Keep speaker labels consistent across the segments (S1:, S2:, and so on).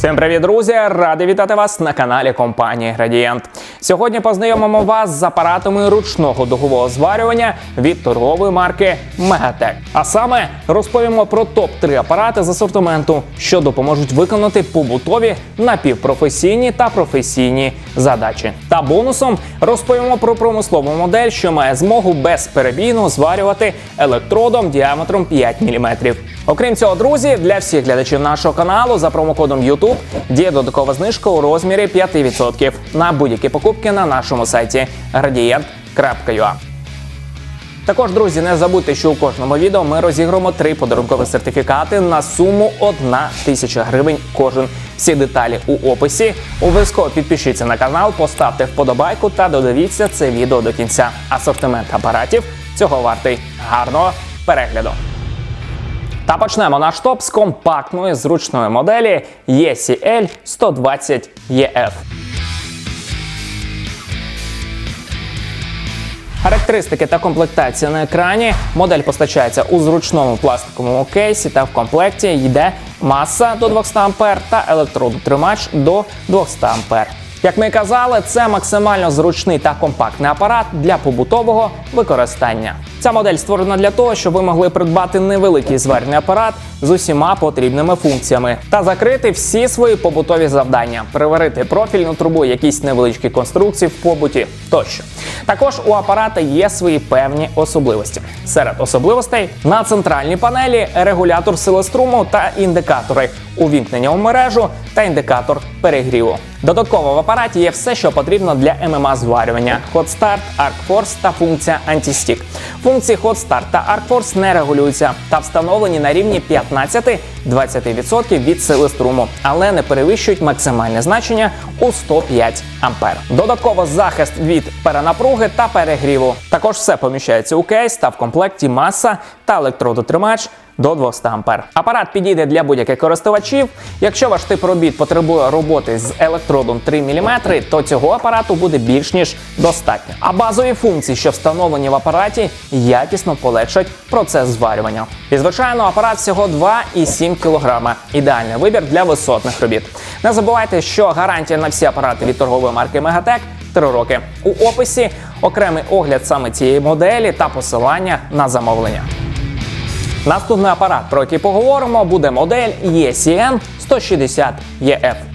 S1: Всім привіт, друзі! Радий вітати вас на каналі компанії Градієнт. Сьогодні познайомимо вас з апаратами ручного дугового зварювання від торгової марки Мегатек. А саме розповімо про топ 3 апарати з асортименту, що допоможуть виконати побутові, напівпрофесійні та професійні задачі. Та бонусом розповімо про промислову модель, що має змогу безперебійно зварювати електродом діаметром 5 мм. Окрім цього, друзі, для всіх глядачів нашого каналу за промокодом YouTube діє додаткова знижка у розмірі 5% на будь-які покупки на нашому сайті gradient.ua. Також, друзі, не забудьте, що у кожному відео ми розіграємо три подарункові сертифікати на суму 1 тисяча гривень кожен. Всі деталі у описі. Обов'язково підпишіться на канал, поставте вподобайку та додивіться це відео до кінця. Асортимент апаратів цього вартий. Гарного перегляду! Та почнемо наш топ з компактної зручної моделі ECL 120 EF. Характеристики та комплектація на екрані. Модель постачається у зручному пластиковому кейсі та в комплекті йде маса до 200 А та електродотримач до 200 А. Як ми казали, це максимально зручний та компактний апарат для побутового використання. Ця модель створена для того, щоб ви могли придбати невеликий зварний апарат з усіма потрібними функціями та закрити всі свої побутові завдання, приварити профільну трубу, якісь невеличкі конструкції в побуті тощо. Також у апарата є свої певні особливості. Серед особливостей на центральній панелі регулятор сили струму та індикатори увімкнення у мережу та індикатор перегріву. Додатково в апараті є все, що потрібно для ММА зварювання: Hot Start, Arc Force та функція Anti-Stick. Функції Hot Start та Arc Force не регулюються та встановлені на рівні 15-20% від сили струму, але не перевищують максимальне значення у 105 А. Додатково захист від перенапруги та перегріву. Також все поміщається у кейс та в комплекті маса та електродотримач до 200 А. Апарат підійде для будь-яких користувачів. Якщо ваш тип робіт потребує роботи з електродом 3 мм, то цього апарату буде більш ніж достатньо. А базові функції, що встановлені в апараті, якісно полегшать процес зварювання. І звичайно, апарат всього 2,7 кг. Ідеальний вибір для висотних робіт. Не забувайте, що гарантія на всі апарати від торгової марки Мегатек 3 роки. У описі окремий огляд саме цієї моделі та посилання на замовлення. Наступний апарат, про який поговоримо, буде модель ECN 160 EF.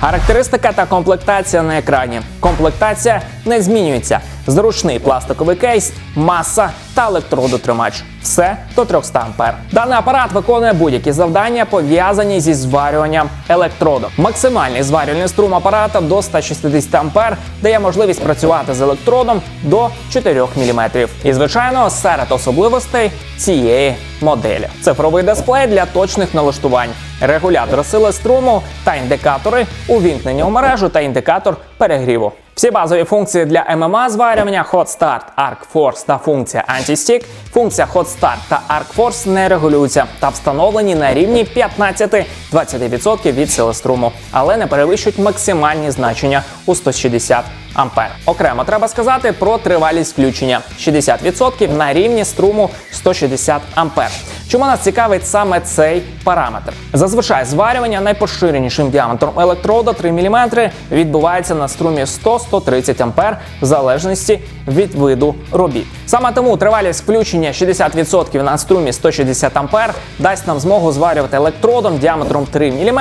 S1: Характеристика та комплектація на екрані. Комплектація не змінюється. Зручний пластиковий кейс, маса та електродотримач. Все до 300 А. Даний апарат виконує будь-які завдання, пов'язані зі зварюванням електроду. Максимальний зварювальний струм апарата до 160 А дає можливість працювати з електродом до 4 мм. І, звичайно, серед особливостей цієї моделі. Цифровий дисплей для точних налаштувань, регулятор сили струму та індикатори увімкнення у мережу та індикатор перегріву. Всі базові функції для ММА зварювання Hot Start, Arc Force та функція Anti-Stick. Функція Hot Start та Arc Force не регулюються та встановлені на рівні 15-20% від сили струму, але не перевищують максимальні значення у 160 ампер. Окремо треба сказати про тривалість включення 60% на рівні струму 160 ампер. Чому нас цікавить саме цей параметр? Зазвичай зварювання найпоширенішим діаметром електрода 3 мм відбувається на струмі 100-130 ампер в залежності від виду робіт. Саме тому тривалість включення 60% на струмі 160 ампер дасть нам змогу зварювати електродом діаметром 3 мм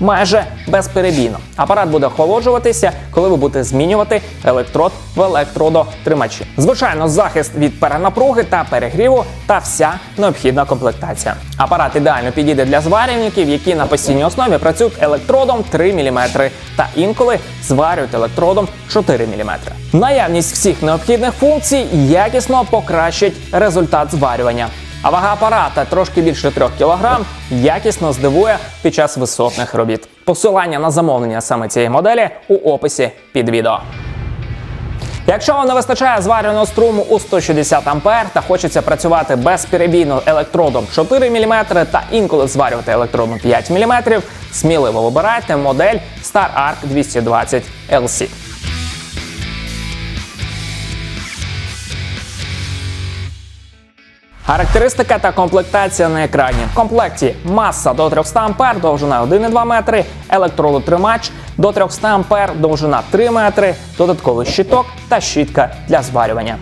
S1: майже безперебійно. Апарат буде охолоджуватися, коли ви будете змінювати електрод в електродотримачі. Звичайно, захист від перенапруги та перегріву та вся необхідна комплектація. Апарат ідеально підійде для зварювальників, які на постійній основі працюють електродом 3 мм та інколи зварюють електродом 4 мм. Наявність всіх необхідних функцій якісно покращить результат зварювання. А вага апарата трошки більше 3 кг якісно здивує під час висотних робіт. Посилання на замовлення саме цієї моделі у описі під відео. Якщо вам не вистачає зварюваного струму у 160 А та хочеться працювати безперебійно електродом 4 мм та інколи зварювати електродом 5 мм, сміливо вибирайте модель Star Arc 220 LC. Характеристика та комплектація на екрані. В комплекті маса до 300 А, довжина 1,2 метри, електролотримач до 300 А, довжина 3 метри, додатковий щиток та щітка для зварювання.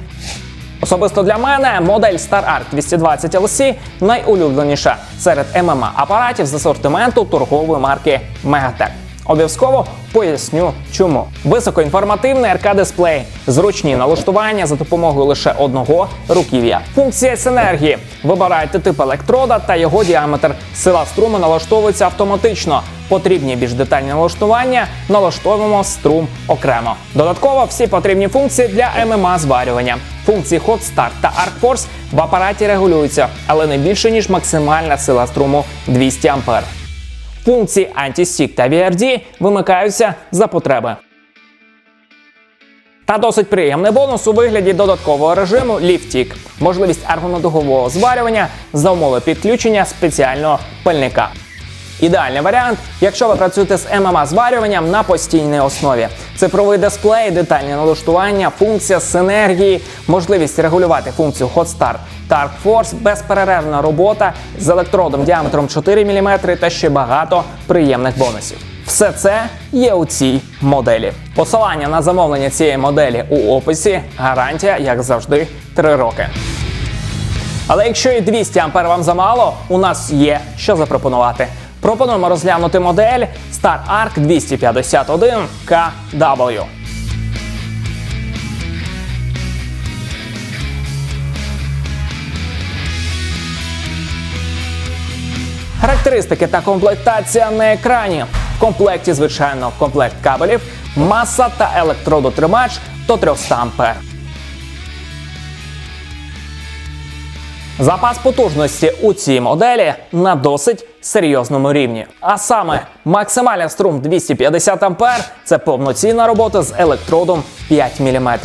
S1: Особисто для мене модель StarArt 220 LC найулюбленіша серед ММА апаратів з асортименту торгової марки Megatech. Обов'язково поясню, чому високоінформативний РК-дисплей, зручні налаштування за допомогою лише одного руків'я. Функція синергії. Вибирайте тип електрода та його діаметр. Сила струму налаштовується автоматично. Потрібні більш детальні налаштування, налаштовуємо струм окремо. Додатково всі потрібні функції для ММА зварювання. Функції Hot Start та Arc Force в апараті регулюються, але не більше ніж максимальна сила струму 200 А. Функції Anti-Stick та VRD вимикаються за потреби. Та досить приємний бонус у вигляді додаткового режиму ліфтік, можливість аргонодугового зварювання за умови підключення спеціального пальника. Ідеальний варіант, якщо ви працюєте з ММА зварюванням на постійній основі. Цифровий дисплей, детальні налаштування, функція синергії, можливість регулювати функцію Hot Start Arc Force, безперервна робота з електродом діаметром 4 мм та ще багато приємних бонусів. Все це є у цій моделі. Посилання на замовлення цієї моделі у описі. Гарантія, як завжди, 3 роки. Але якщо і 200 ампер вам замало, у нас є що запропонувати. Пропонуємо розглянути модель StarArc 251 KW. Характеристики та комплектація на екрані. В комплекті, звичайно, комплект кабелів, маса та електродотримач до 300 ампер. Запас потужності у цій моделі на досить серйозному рівні. А саме максимальний струм 250 А – це повноцінна робота з електродом 5 мм.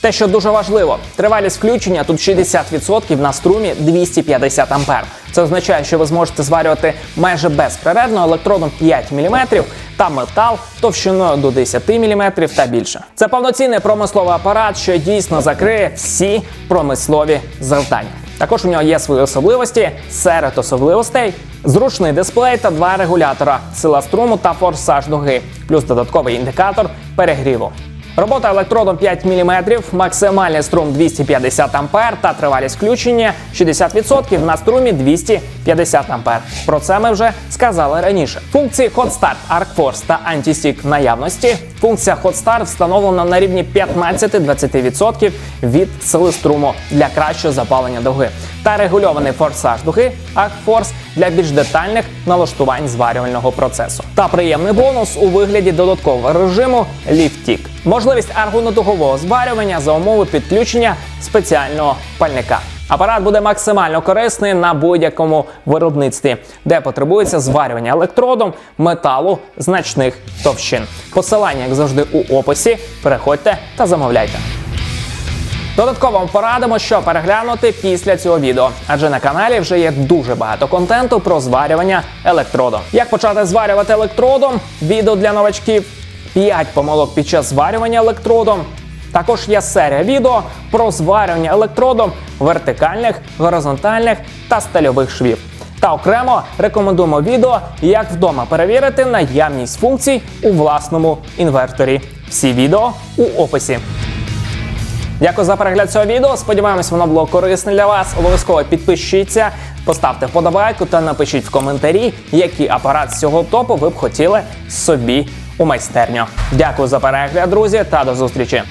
S1: Те, що дуже важливо, тривалість включення тут 60% на струмі 250 А. Це означає, що ви зможете зварювати майже безперервно електродом 5 мм та метал товщиною до 10 мм та більше. Це повноцінний промисловий апарат, що дійсно закриє всі промислові завдання. Також у нього є свої особливості серед особливостей. Зручний дисплей та два регулятора, сила струму та форсаж дуги, плюс додатковий індикатор перегріву. Робота електродом 5 мм, максимальний струм 250 А та тривалість включення 60% на струмі 250 А. Про це ми вже сказали раніше. Функції Hot Start, Arc Force та Anti-Stick наявності. Функція Hot Start встановлена на рівні 15-20% від сили струму для кращого запалення дуги. Та регульований форсаж дуги Arc Force для більш детальних налаштувань зварювального процесу. Та приємний бонус у вигляді додаткового режиму Lift-Tick. Можливість аргонодугового зварювання за умови підключення спеціального пальника. Апарат буде максимально корисний на будь-якому виробництві, де потребується зварювання електродом металу значних товщин. Посилання, як завжди, у описі. Переходьте та замовляйте. Додатково порадимо, що переглянути після цього відео, адже на каналі вже є дуже багато контенту про зварювання електродом. Як почати зварювати електродом? Відео для новачків, 5 помилок під час зварювання електродом. Також є серія відео про зварювання електродом вертикальних, горизонтальних та стальових швів. Та окремо рекомендуємо відео, як вдома перевірити наявність функцій у власному інверторі. Всі відео у описі. Дякую за перегляд цього відео. Сподіваємось, воно було корисне для вас. Обов'язково підпишіться, поставте вподобайку та напишіть в коментарі, який апарат з цього топу ви б хотіли собі у майстерню. Дякую за перегляд, друзі, та до зустрічі.